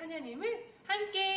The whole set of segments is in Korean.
하나님을 함께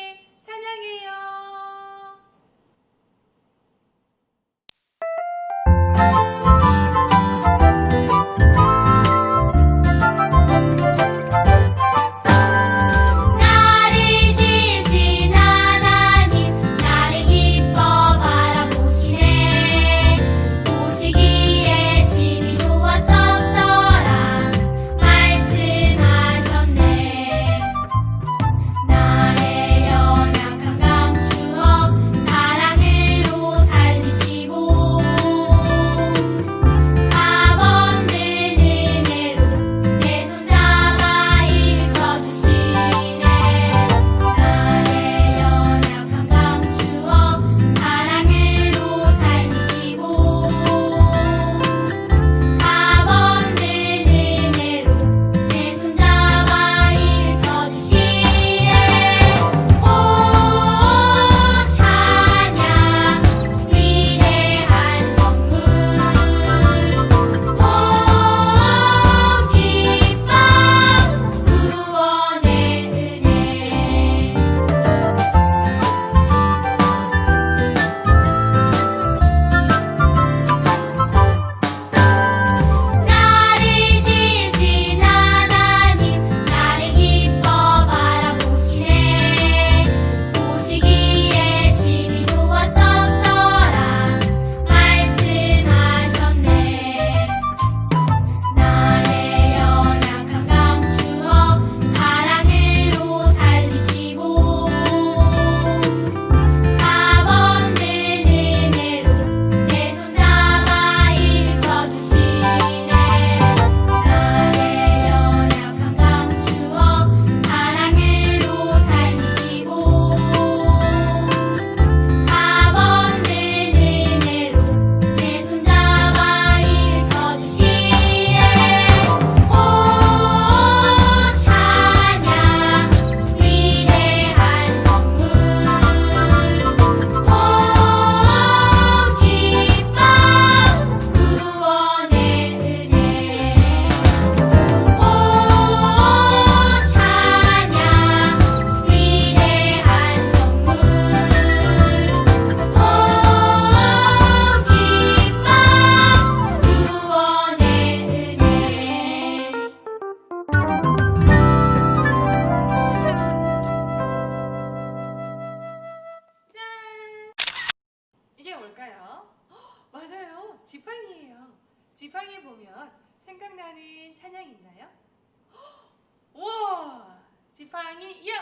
지팡이 야!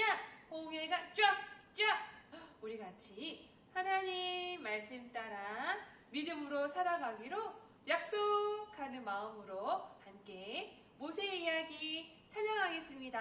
야! 홍해가 쫙쫙 우리 같이 하나님 말씀 따라 믿음으로 살아가기로 약속하는 마음으로 함께 모세의 이야기 찬양하겠습니다.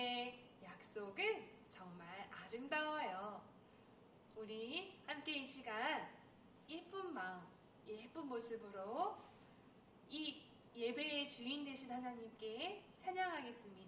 하나님의 약속은 정말 아름다워요. 우리 함께 이 시간 예쁜 마음, 예쁜 모습으로 이 예배의 주인 되신 하나님께 찬양하겠습니다.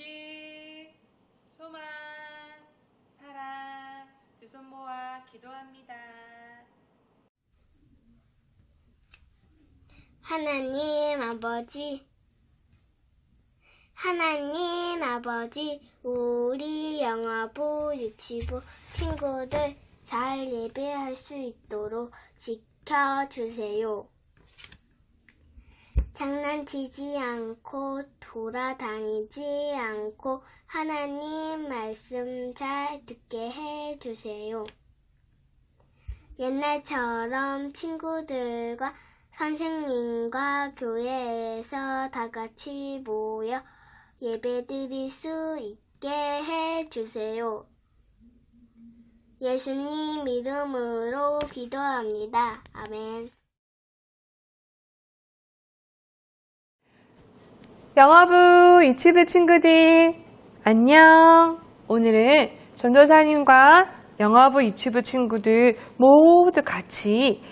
믿음, 소망, 사랑 두 손 모아 기도합니다. 하나님 아버지, 하나님 아버지, 우리 영화부, 유치부 친구들 잘 예배할 수 있도록 지켜주세요. 장난치지 않고 돌아다니지 않고 하나님 말씀 잘 듣게 해주세요. 옛날처럼 친구들과 선생님과 교회에서 다 같이 모여 예배 드릴 수 있게 해주세요. 예수님 이름으로 기도합니다. 아멘. 영화부 유치부 친구들 안녕. 오늘은 전도사님과 영화부 유치부 친구들 모두 같이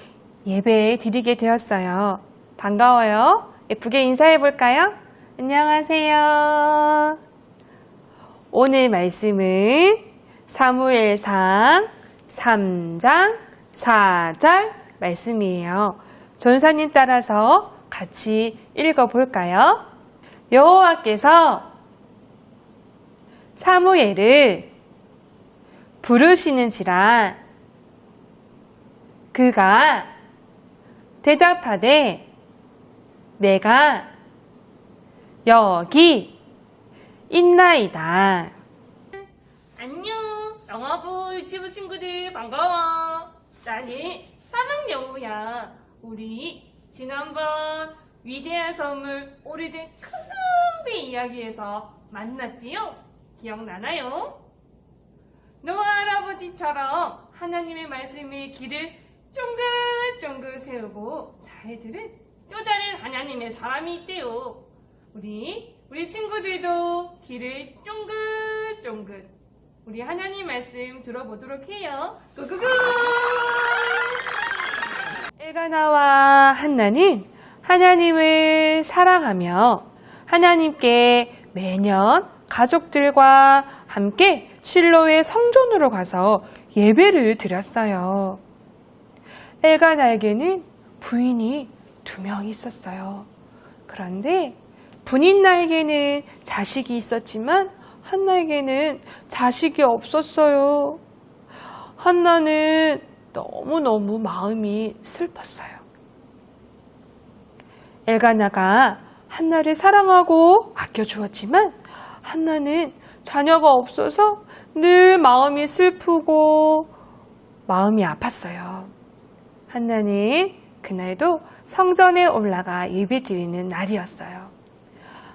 예배 드리게 되었어요. 반가워요. 예쁘게 인사해 볼까요? 안녕하세요. 오늘 말씀은 사무엘상 3장 4절 말씀이에요. 전사님 따라서 같이 읽어 볼까요? 여호와께서 사무엘을 부르시는지라 그가 대답하되 내가 여기 있나이다. 안녕, 영화부 유치부 친구들 반가워. 나는 사막 여우야. 우리 지난번 위대한 선물 오래된 큰배 이야기에서 만났지요? 기억나나요? 노아 할아버지처럼 하나님의 말씀의 길을 쫑긋쫑긋 세우고 잘 들은 또 다른 하나님의 사람이 있대요. 우리 우리 친구들도 길을 쫑긋쫑긋 우리 하나님 말씀 들어보도록 해요. 구구구! 엘가나와 한나는 하나님을 사랑하며 하나님께 매년 가족들과 함께 실로의 성전으로 가서 예배를 드렸어요. 엘가나에게는 부인이 두 명 있었어요. 그런데 분인나에게는 자식이 있었지만 한나에게는 자식이 없었어요. 한나는 너무너무 마음이 슬펐어요. 엘가나가 한나를 사랑하고 아껴주었지만 한나는 자녀가 없어서 늘 마음이 슬프고 마음이 아팠어요. 한나는 그날도 성전에 올라가 예배 드리는 날이었어요.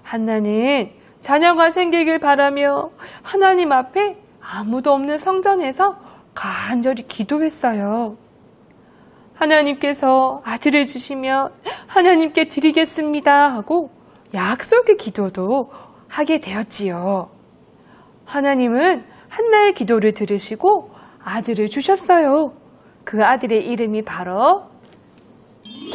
한나는 자녀가 생기길 바라며 하나님 앞에 아무도 없는 성전에서 간절히 기도했어요. 하나님께서 아들을 주시면 하나님께 드리겠습니다 하고 약속의 기도도 하게 되었지요. 하나님은 한나의 기도를 들으시고 아들을 주셨어요. 그 아들의 이름이 바로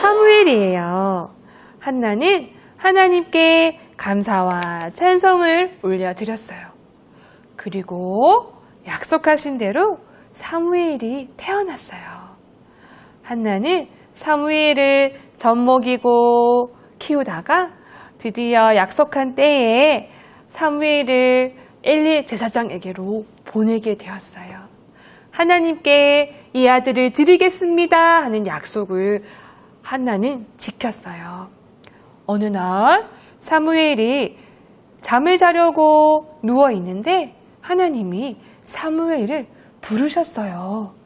사무엘이에요. 한나는 하나님께 감사와 찬송을 올려드렸어요. 그리고 약속하신 대로 사무엘이 태어났어요. 한나는 사무엘을 젖먹이고 키우다가 드디어 약속한 때에 사무엘을 엘리 제사장에게로 보내게 되었어요. 하나님께 이 아들을 드리겠습니다 하는 약속을 한나는 지켰어요. 어느 날 사무엘이 잠을 자려고 누워 있는데 하나님이 사무엘을 부르셨어요.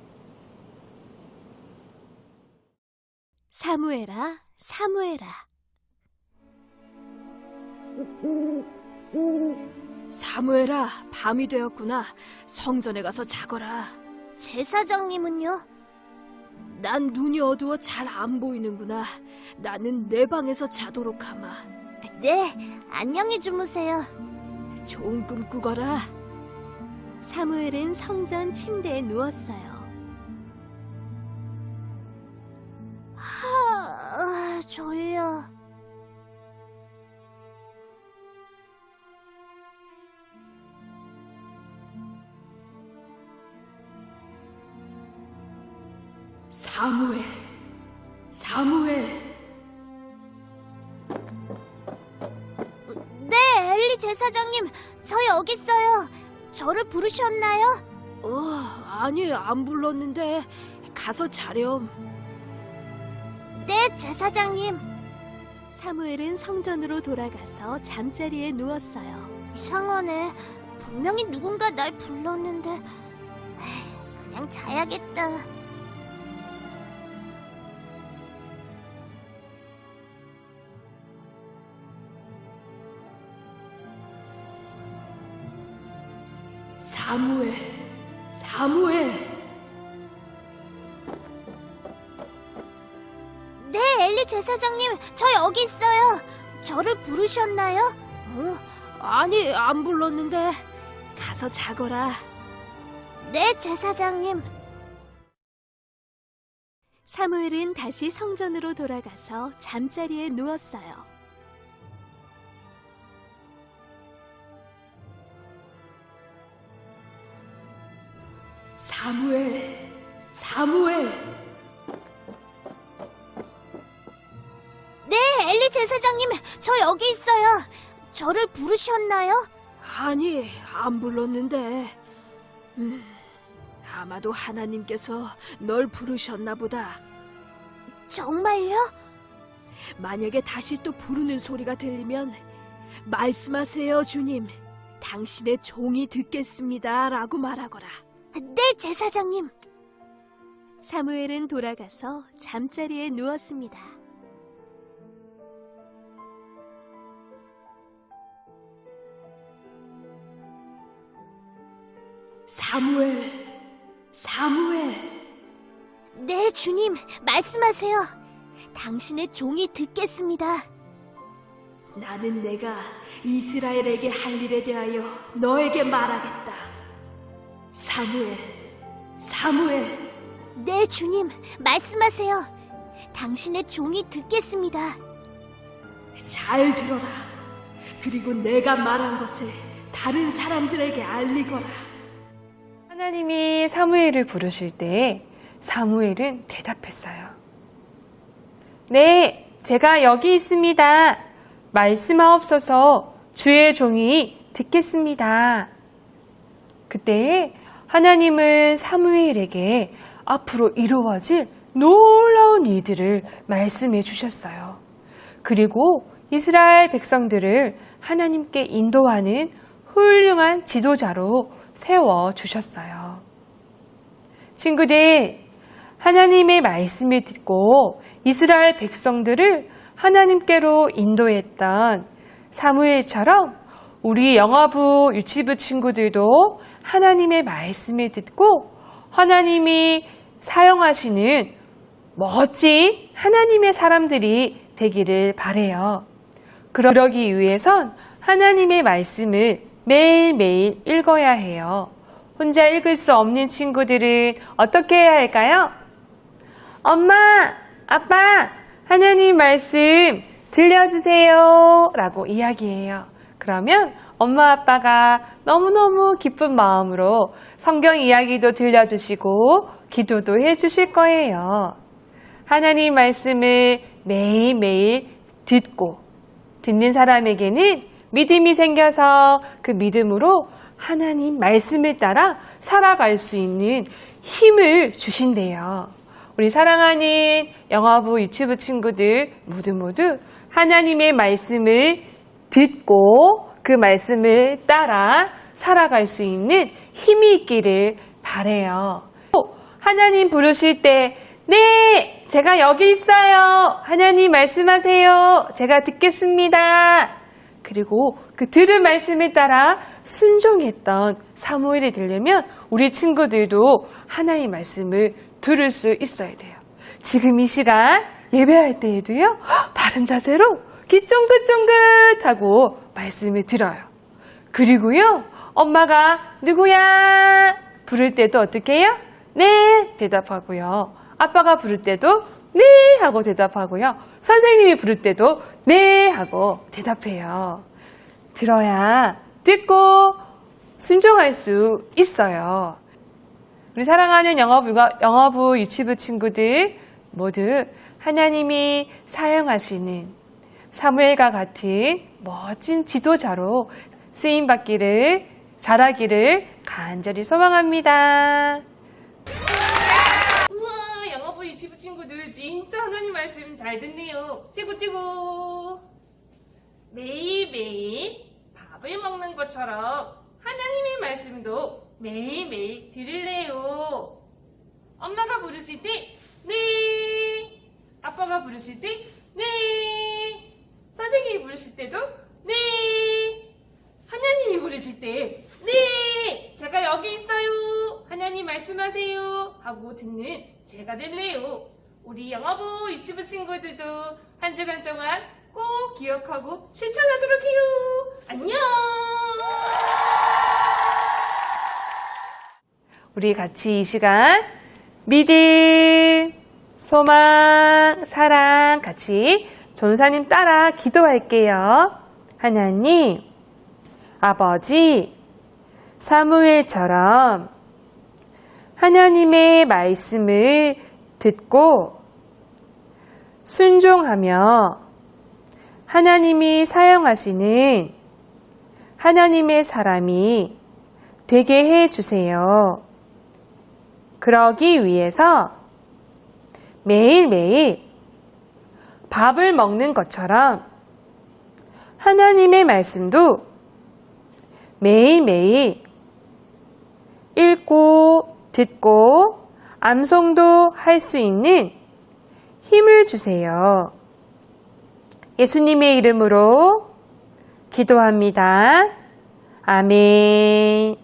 사무엘아, 사무엘아. 사무엘아, 밤이 되었구나. 성전에 가서 자거라. 제사장님은요? 난 눈이 어두워 잘 안 보이는구나. 나는 내 방에서 자도록 하마. 네, 안녕히 주무세요. 좋은 꿈 꾸거라. 사무엘은 성전 침대에 누웠어요. 졸려. 사무엘, 사무엘. 네, 엘리 제사장님, 저 여기 있어요. 저를 부르셨나요? 어, 아니, 안 불렀는데. 가서 자렴. 네, 제사장님. 사무엘은 성전으로 돌아가서 잠자리에 누웠어요. 이상하네. 분명히 누군가 날 불렀는데. 에이, 그냥 자야겠다. 사무엘, 사무엘. 사장님, 저 여기 있어요. 저를 부르셨나요? 어? 아니, 안 불렀는데. 가서 자거라. 네, 제 사장님. 사무엘은 다시 성전으로 돌아가서 잠자리에 누웠어요. 사무엘, 사무엘. 제사장님, 저 여기 있어요. 저를 부르셨나요? 아니, 안 불렀는데. 음, 아마도 하나님께서 널 부르셨나 보다. 정말요? 만약에 다시 또 부르는 소리가 들리면 말씀하세요, 주님. 당신의 종이 듣겠습니다. 라고 말하거라. 네, 제사장님. 사무엘은 돌아가서 잠자리에 누웠습니다. 사무엘, 사무엘. 네, 주님, 말씀하세요. 당신의 종이 듣겠습니다. 나는 내가 이스라엘에게 할 일에 대하여 너에게 말하겠다. 사무엘, 사무엘. 네, 주님, 말씀하세요. 당신의 종이 듣겠습니다. 잘 들어라. 그리고 내가 말한 것을 다른 사람들에게 알리거라. 하나님이 사무엘을 부르실 때 사무엘은 대답했어요. 네, 제가 여기 있습니다. 말씀하옵소서 주의 종이 듣겠습니다. 그때 하나님은 사무엘에게 앞으로 이루어질 놀라운 일들을 말씀해 주셨어요. 그리고 이스라엘 백성들을 하나님께 인도하는 훌륭한 지도자로 세워 주셨어요. 친구들, 하나님의 말씀을 듣고 이스라엘 백성들을 하나님께로 인도했던 사무엘처럼 우리 영어부 유치부 친구들도 하나님의 말씀을 듣고 하나님이 사용하시는 멋진 하나님의 사람들이 되기를 바래요. 그러기 위해선 하나님의 말씀을 매일매일 읽어야 해요. 혼자 읽을 수 없는 친구들은 어떻게 해야 할까요? 엄마, 아빠, 하나님 말씀 들려주세요. 라고 이야기해요. 그러면 엄마, 아빠가 너무너무 기쁜 마음으로 성경 이야기도 들려주시고 기도도 해주실 거예요. 하나님 말씀을 매일매일 듣고 듣는 사람에게는 믿음이 생겨서 그 믿음으로 하나님 말씀을 따라 살아갈 수 있는 힘을 주신대요. 우리 사랑하는 영화부 유튜브 친구들 모두 모두 하나님의 말씀을 듣고 그 말씀을 따라 살아갈 수 있는 힘이 있기를 바래요. 또 하나님 부르실 때 네, 제가 여기 있어요. 하나님 말씀하세요. 제가 듣겠습니다. 그리고 그 들은 말씀에 따라 순종했던 사무엘이 되려면 우리 친구들도 하나님 말씀을 들을 수 있어야 돼요. 지금 이 시간 예배할 때에도요, 바른 자세로 귀 쫑긋쫑긋하고 말씀을 들어요. 그리고요, 엄마가 누구야? 부를 때도 어떻게 해요? 네, 대답하고요. 아빠가 부를 때도 네 하고 대답하고요. 선생님이 부를 때도 네 하고 대답해요. 들어야 듣고 순종할 수 있어요. 우리 사랑하는 영어부가, 영어부 유치부 친구들 모두 하나님이 사용하시는 사무엘과 같은 멋진 지도자로 쓰임 받기를 잘하기를 간절히 소망합니다. 우와, 영어부 유치부 친구들 진짜 하나님 말씀 잘 듣네요. 최고. 매일매일 밥을 먹는 것처럼 하나님의 말씀도 매일매일 들을래요. 엄마가 부르실 때, 네. 아빠가 부르실 때, 네. 선생님이 부르실 때도, 네. 하나님이 부르실 때, 네. 제가 여기 있어요. 하나님 말씀하세요. 하고 듣는 제가 될래요. 우리 영어부 유튜브 친구들도 한 주간 동안 꼭 기억하고 실천하도록 해요. 안녕! 우리 같이 이 시간 믿음, 소망, 사랑 같이 전사님 따라 기도할게요. 하나님, 아버지, 사무엘처럼 하나님의 말씀을 듣고 순종하며 하나님이 사용하시는 하나님의 사람이 되게 해 주세요. 그러기 위해서 매일매일 밥을 먹는 것처럼 하나님의 말씀도 매일매일 읽고 듣고 암송도 할 수 있는 힘을 주세요. 예수님의 이름으로 기도합니다. 아멘.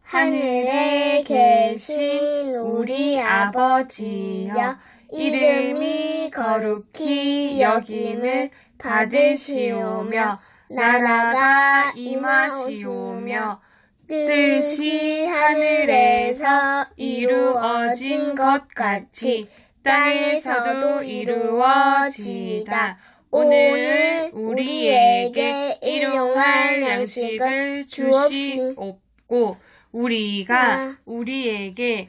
하늘에 계신 우리 아버지여 이름이 거룩히 여김을 받으시오며 나라가 임하시오며 뜻이 하늘에서 이루어진 것 같이 땅에서도 이루어지이다. 오늘 우리에게 일용할 양식을 주시옵고 우리가 우리에게